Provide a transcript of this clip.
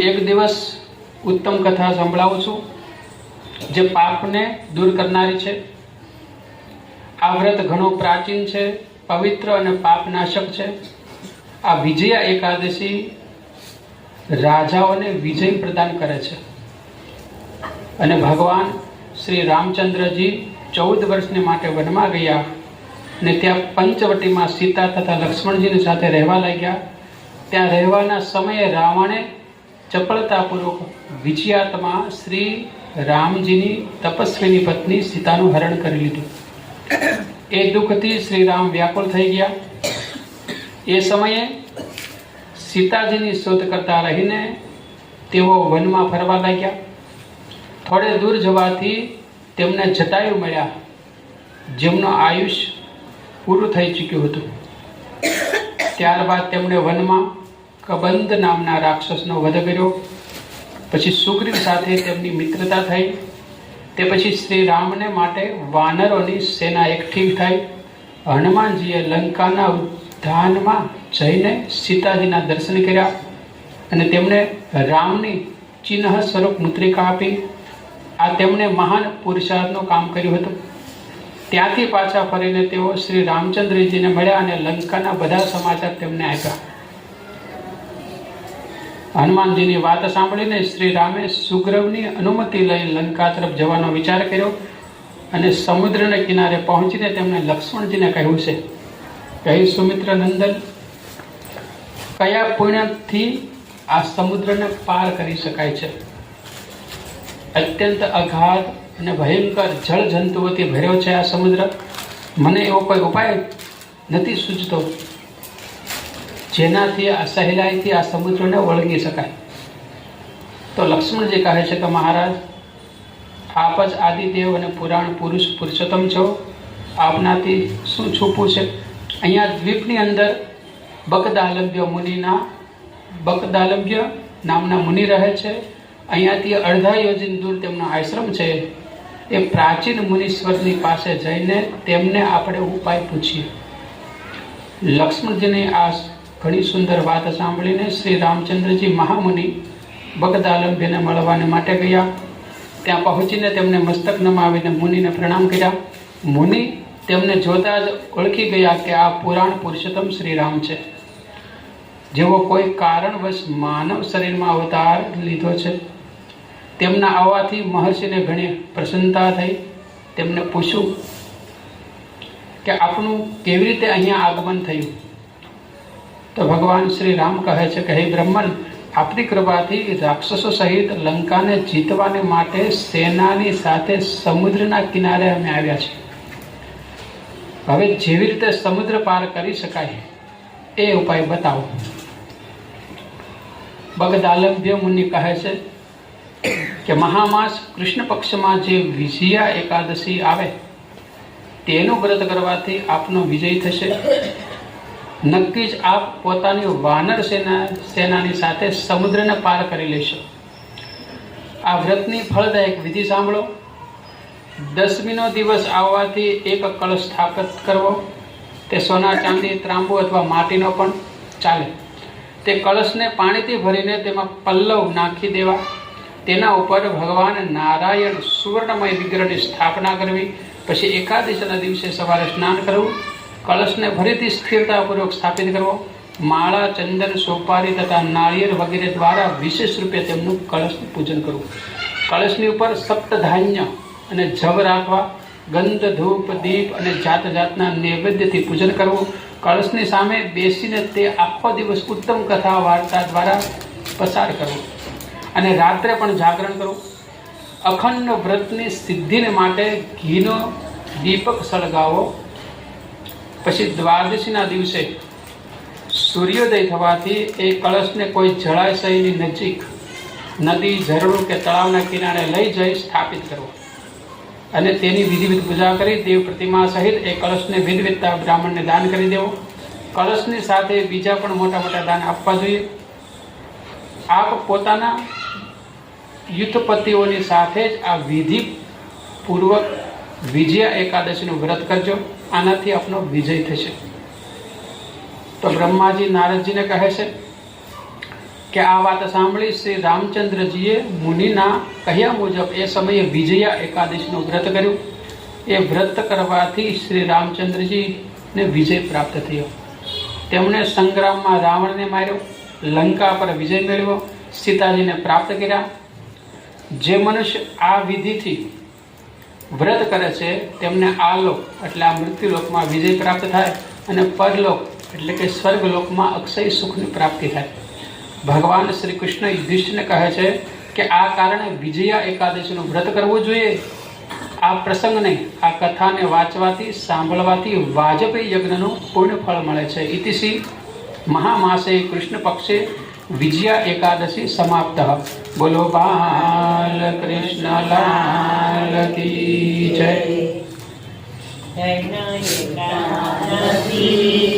એક દિવસ ઉત્તમ કથા સંભળાવું છું, જે પાપને દૂર કરનારી છે. આ વ્રત ઘણો પ્રાચીન છે, પવિત્ર અને પાપનાશક છે. આ વિજયા એકાદશી રાજાઓને વિજય પ્રદાન કરે છે. અને ભગવાન શ્રી રામચંદ્રજી ચૌદ વર્ષને માટે વનમાં ગયા ને ત્યાં પંચવટીમાં સીતા તથા લક્ષ્મણજીની સાથે રહેવા લાગ્યા. ત્યાં રહેવાના સમયે રાવણે ચપળતાપૂર્વક વિજયાતમાં શ્રી રામજીની તપસ્વીની પત્ની સીતાનું હરણ કરી લીધું. એ દુઃખથી શ્રી રામ વ્યાકુળ થઈ ગયા. એ સમયે સીતાજીની શોધ કરતા રહીને તેઓ વનમાં ફરવા લાગ્યા. થોડે દૂર જવાથી તેમને જટાયુ મળ્યા. જેમનો આયુષ પૂરું થઈ ચૂક્યું હતું. ત્યારબાદ તેમણે વનમાં કબંધ નામના રાક્ષસનો વધ કર્યો. પછી સુગ્રીવ સાથે તેમની મિત્રતા થઈ. તે પછી શ્રી રામને માટે વાનરોની સેના એકઠી થઈ. હનુમાનજીએ લંકાના ઉદ્યાનમાં જઈને સીતાજીના દર્શન કર્યા અને તેમણે રામની ચિહ્ન સ્વરૂપ મુદ્રિકા આપી. આ તેમણે મહાન પુરુષાર્થનું કામ કર્યું હતું. ત્યાંથી પાછા ફરીને તેઓ શ્રી રામચંદ્રજીને મળ્યા અને લંકાના બધા સમાચાર તેમને આપ્યા. હનુમાનજીની વાત સાંભળીને શ્રી રામે સુગ્રવની અનુમતિ લઈ લંકા તરફ જવાનો વિચાર કર્યો અને સમુદ્રના કિનારે પહોંચીને તેમણે લક્ષ્મણજીને કહ્યું છે, કહી સુમિત્ર નંદન, કયા પુણ્યથી આ સમુદ્રને પાર કરી શકાય છે? અત્યંત અઘાત અને ભયંકર જળ જંતુઓથી ભર્યો છે આ સમુદ્ર. મને એવો કોઈ ઉપાય નથી સૂચતો. જેનાથી આ સહેલાઈથી આ સમુદ્રને વળગી શકાય. તો લક્ષ્મણજી કહે છે કે મહારાજ, આપ જ આદિદેવ અને પુરાણ પુરુષ પુરુષોત્તમ છો. આપનાથી શું છૂપું છે? અહીંયા દ્વીપની અંદર બકદાલભ્ય મુનિના બકદાલભ્ય નામના મુનિ રહે છે. અહીંયાથી અડધા યોજન દૂર તેમનો આશ્રમ છે. એ પ્રાચીન મુનીશ્વરની પાસે જઈને તેમને આપણે ઉપાય પૂછીએ. લક્ષ્મણજીની આ ઘણી સુંદર વાત સાંભળીને શ્રી રામચંદ્રજી મહામુનિ બગદાલંભ્યને મળવાને માટે ગયા. ત્યાં પહોંચીને તેમને મસ્તક નમાવીને મુનિને પ્રણામ કર્યા. મુનિ તેમને જોતા જ ઓળખી ગયા કે આ પુરાણ પુરુષોત્તમ શ્રી રામ છે. જેઓ કોઈ કારણવશ માનવ શરીરમાં અવતાર લીધો છે. તેમના આવવાથી મહર્ષિને ઘણી પ્રસન્નતા થઈ. તેમને પૂછ્યું કે આપનું કેવી રીતે અહીંયા આગમન થયું? તો ભગવાન શ્રી રામ કહે છે કે, હે બ્રહ્મન, આપની કૃપાથી રાક્ષસો સહિત લંકાને જીતવાને માટે સેનાની સાથે સમુદ્રના કિનારે અમે આવ્યા છીએ. હવે જેવી રીતે સમુદ્ર પાર કરી શકાય, એ ઉપાય બતાવો. બગદાલભ્ય મુનિ કહે છે કે, મહામાસ કૃષ્ણ પક્ષમાં જે વિજયા એકાદશી આવે, તેનું વ્રત કરવાથી આપનો વિજય થશે. નક્કી જ આપ પોતાની વાનર સેના સેનાની સાથે સમુદ્રને પાર કરી લેશો. આ વ્રતની ફળદાયક વિધિ સાંભળો. દસમીનો દિવસ આવવાથી એક કળશ સ્થાપિત કરવો. તે સોના, ચાંદી, ત્રાંબુ અથવા માટીનો પણ ચાલે. તે કળશને પાણીથી ભરીને તેમાં પલ્લવ નાખી દેવા. તેના ઉપર ભગવાન નારાયણ સુવર્ણમય વિગ્રહની સ્થાપના કરવી. પછી એકાદશીના દિવસે સવારે સ્નાન કરવું. કળશને ફરીથી સ્થિરતાપૂર્વક સ્થાપિત કરવો. માળા, ચંદન, સોપારી તથા નાળિયેર વગેરે દ્વારા વિશેષ રૂપે તેમનું કળશનું પૂજન કરવું. કળશની ઉપર સપ્તધાન્ય અને જવ રાખવા, ગંધ, ધૂપ, દીપ અને જાત જાતના નૈવેદ્યથી પૂજન કરવું. કળશની સામે બેસીને તે આખો દિવસ ઉત્તમ કથા વાર્તા દ્વારા પસાર કરવો અને રાત્રે પણ જાગરણ કરવું. અખંડ વ્રતની સિદ્ધિને માટે ઘીનો દીપક સળગાવો. પછી દ્વાદશીના દિવસે સૂર્યોદય થવાથી એ કળશને કોઈ જળાશયની નજીક નદી, ઝરણું કે તળાવના કિનારે લઈ જઈ સ્થાપિત કરવો. અને તેની વિધિવિધ પૂજા કરી, દેવ પ્રતિમા સહિત એ કળશને વિધવિધતા બ્રાહ્મણને દાન કરી દેવો. કળશની સાથે બીજા પણ મોટા મોટા દાન આપવા જોઈએ. આપ પોતાના યુદ્ધપતિઓની સાથે જ આ વિધિપૂર્વક વિજયા એકાદશીનું વ્રત કરજો. આનાથી આપનો વિજય થશે. તો બ્રહ્માજી નારદજીને કહે છે કે આ વાત સાંભળી શ્રી રામચંદ્રજીએ મુનિના કહ્યા મુજબ એ સમયે વિજયા એકાદશીનું વ્રત કર્યું. એ વ્રત કરવાથી શ્રી રામચંદ્રજીને વિજય પ્રાપ્ત થયો. તેમણે સંગ્રામમાં રાવણને માર્યો, લંકા પર વિજય મેળવ્યો, સીતાજીને પ્રાપ્ત કર્યા. જે મનુષ્ય આ વિધિથી વ્રત કરે છે, તેમને આ લોક એટલે આ મૃત્યુલોકમાં વિજય પ્રાપ્ત થાય અને પરલોક, એટલે કે સ્વર્ગલોકમાં અક્ષય સુખની પ્રાપ્તિ થાય. ભગવાન શ્રી કૃષ્ણ યુધિષ્ઠને કહે છે કે આ કારણે વિજયા એકાદશીનું વ્રત કરવું જોઈએ. આ પ્રસંગને, આ કથાને વાંચવાથી, સાંભળવાથી વાજપેયી યજ્ઞનું પૂર્ણ ફળ મળે છે. ઇતિશ્રી મહામાસે કૃષ્ણ પક્ષે વિજયા એકાદશી સમાપ્ત. બોલો બાલ કૃષ્ણ લાલ કી જય.